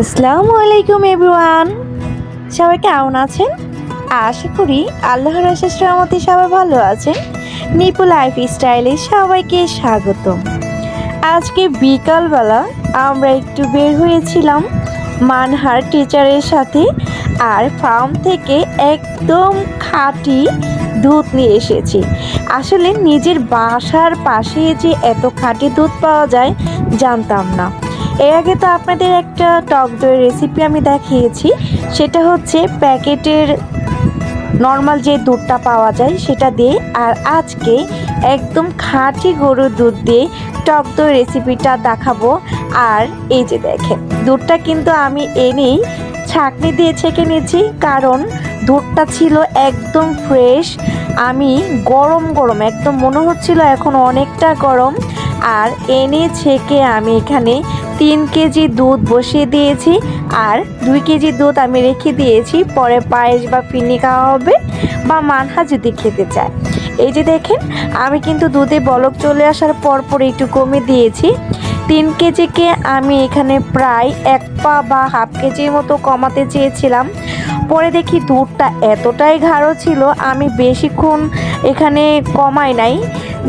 আসসালামু আলাইকুম এভরিওয়ান। সবাই কেমন আছেন? আশা করি আল্লাহর আশিস রহমতে সবাই ভালো আছেন। নিপু লাইফ স্টাইলে সবাইকে স্বাগতম। আজকে বিকালবেলা আমরা একটু বের হয়েছিলাম মানহার টিচারের সাথে আর ফার্ম থেকে একদম খাঁটি দুধ নিয়ে এসেছি। আসলে নিজের বাসার পাশে যে এত খাঁটি দুধ পাওয়া যায় জানতাম না। এর আগে তো আপনাদের একটা টক দইয়ের রেসিপি আমি দেখিয়েছি। সেটা হচ্ছে প্যাকেটের নর্মাল যে দুধটা পাওয়া যায় সেটা দিয়ে, আর আজকে একদম খাঁটি গরুর দুধ দিয়ে টক দই রেসিপিটা দেখাবো। আর এই যে দেখেন, দুধটা কিন্তু আমি এনেই ছাঁকনি দিয়ে ছেঁকে নিয়েছি, কারণ দুধটা ছিল একদম ফ্রেশ আমি গরম গরম, একদম মনে হচ্ছিল এখন অনেকটা গরম। আর এনে ছেঁকে আমি এখানে তিন কেজি দুধ বসিয়ে দিয়েছি আর দুই কেজি দুধ আমি রেখে দিয়েছি। পরে পায়েস বা ফিরনি খাওয়া হবে বা মানহা যদি খেতে চায়। এই যে দেখেন, আমি কিন্তু দুধে বলক চলে আসার পর পর একটু কমে দিয়েছি। তিন কেজিকে আমি এখানে প্রায় এক পা বা হাফ কেজির মতো কমাতে চেয়েছিলাম। পরে দেখি দুধটা এতটাই গাঢ় ছিল, আমি বেশিক্ষণ এখানে কমাই নাই।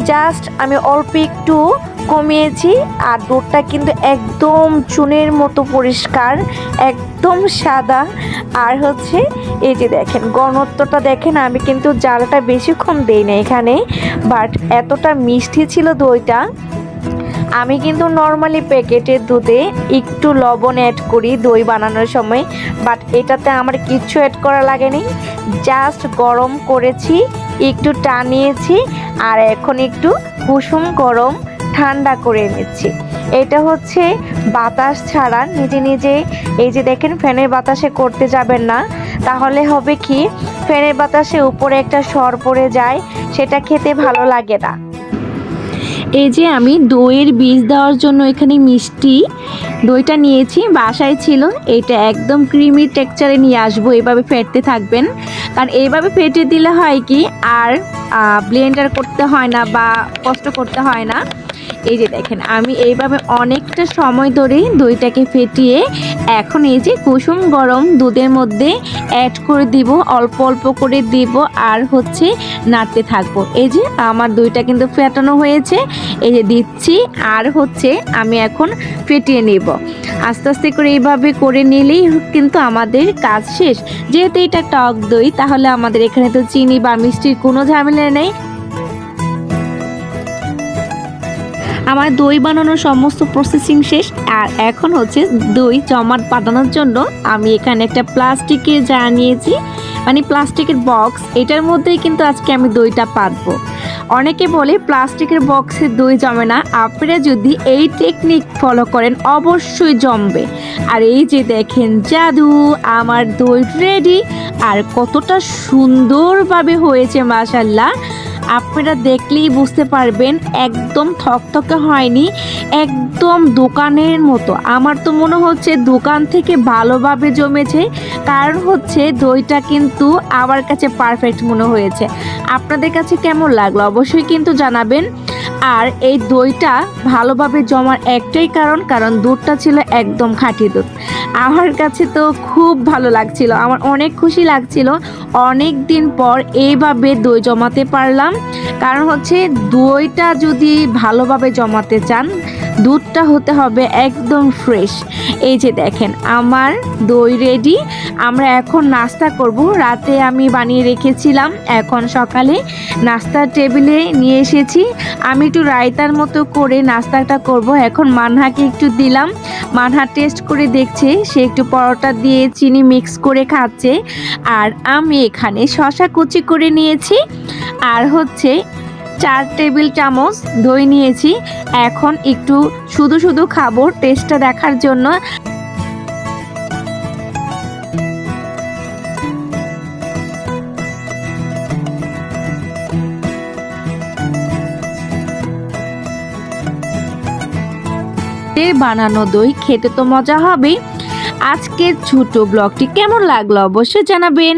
জাস্ট আমি অল্প একটু কমিয়েছি আর দুধটা কিন্তু একদম চুনের মতো পরিষ্কার, একদম সাদা। আর হচ্ছে এই যে দেখেন গণত্বটা দেখেন, আমি কিন্তু জালটা বেশিক্ষণ দেই না এখানে বাট এতটা মিষ্টি ছিল দইটা। আমি কিন্তু নর্মালি প্যাকেটের দুধে একটু লবণ অ্যাড করি দই বানানোর সময় বাট এটাতে আমার কিচ্ছু অ্যাড করা লাগেনি। জাস্ট গরম করেছি, একটু টানিয়েছি, আর এখন একটু কুসুম গরম ঠান্ডা করে নিচ্ছি এটা হচ্ছে বাতাস ছাড়া নিজে নিজে, এই যে দেখেন ফ্যানের বাতাসে করতে যাবেন না। তাহলে হবে কি, ফ্যানের বাতাসে উপরে একটা সর পড়ে যায়, সেটা খেতে ভালো লাগে না। এই যে আমি দইয়ের বীজ দেওয়ার জন্য এখানে মিষ্টি দইটা নিয়েছি, বাসায় ছিল, এটা একদম ক্রিমি টেক্সচারে নিয়ে আসব, এভাবে ফেটতে থাকবেন। কারণ এইভাবে ফেটে দিলে হয় কি, আর ব্লেন্ডার করতে হয় না বা কষ্ট করতে হয় না। এই যে দেখেন, আমি এইভাবে অনেকটা সময় ধরে দইটাকে ফেটিয়ে এখন এই যে কুসুম গরম দুধের মধ্যে অ্যাড করে দিব, অল্প অল্প করে দিব আর হচ্ছে নাড়তে থাকব। এই যে আমার দইটা কিন্তু ফেটানো হয়েছে, এই যে দিচ্ছি আর হচ্ছে আমি এখন ফেটিয়ে নেব। আস্তে আস্তে করে এইভাবে করে নিলেই কিন্তু আমাদের কাজ শেষ। যেহেতু এটা টক দই, তাহলে আমাদের এখানে তো চিনি বা মিষ্টির কোনো ঝামেলা নেই। আমার দই বানানোর সমস্ত প্রসেসিং শেষ, আর এখন হচ্ছে দই জমাট বাঁধানোর জন্য আমি এখানে একটা প্লাস্টিকের জার নিয়েছি। মানে প্লাস্টিকের বক্স এটার মধ্যেই কিন্তু আজকে আমি দইটা পাতবো। অনেকে বলে প্লাস্টিকের বক্সে দই জমে না, আপনারা যদি এই টেকনিক ফলো করেন, অবশ্যই জমবে। আর এই যে দেখেন জাদু, আমার দই রেডি আর কতটা সুন্দরভাবে হয়েছে মাসাল্লাহ আপনারা দেখলেই বুঝতে পারবেন, একদম থকথকে হয়নি, একদম দোকানের মতো। আমার তো মনে হচ্ছে দোকান থেকে ভালোভাবে জমেছে, কারণ হচ্ছে দইটা কিন্তু আমার কাছে পারফেক্ট মনে হয়েছে। আপনাদের কাছে কেমন লাগল? অবশ্যই কিন্তু জানাবেন। আর এই দইটা ভালোভাবে জমার একটাই কারণ কারণ দুধটা ছিল একদম খাঁটি দুধ। আমার কাছে তো খুব ভালো লাগছিল, আমার অনেক খুশি লাগছিল। অনেক দিন পর এইভাবে দই জমাতে পারলাম। কারণ হচ্ছে দইটা যদি ভালোভাবে জমাতে চান দুধটা হতে হবে একদম ফ্রেশ এই যে দেখেন, আমার দই রেডি আমরা এখন নাস্তা করব। রাতে আমি বানিয়ে রেখেছিলাম, এখন সকালে নাস্তার টেবিলে নিয়ে এসেছি। আমি একটু রায়তার মতো করে নাস্তাটা করব। এখন মানহাকে একটু দিলাম। মানহা টেস্ট করে দেখছে, সে একটু পরোটা দিয়ে চিনি মিক্স করে খাচ্ছে। আর আমি এখানে শশা কুচি করে নিয়েছি। আর হচ্ছে চার টেবিল চামচ দই নিয়েছি। এখন একটু শুধু শুধু খাব টেস্টটা দেখার জন্য। বানানো দই খেতে তো মজা হবে আজকের ছোট ব্লগটি কেমন লাগল অবশ্যই জানাবেন।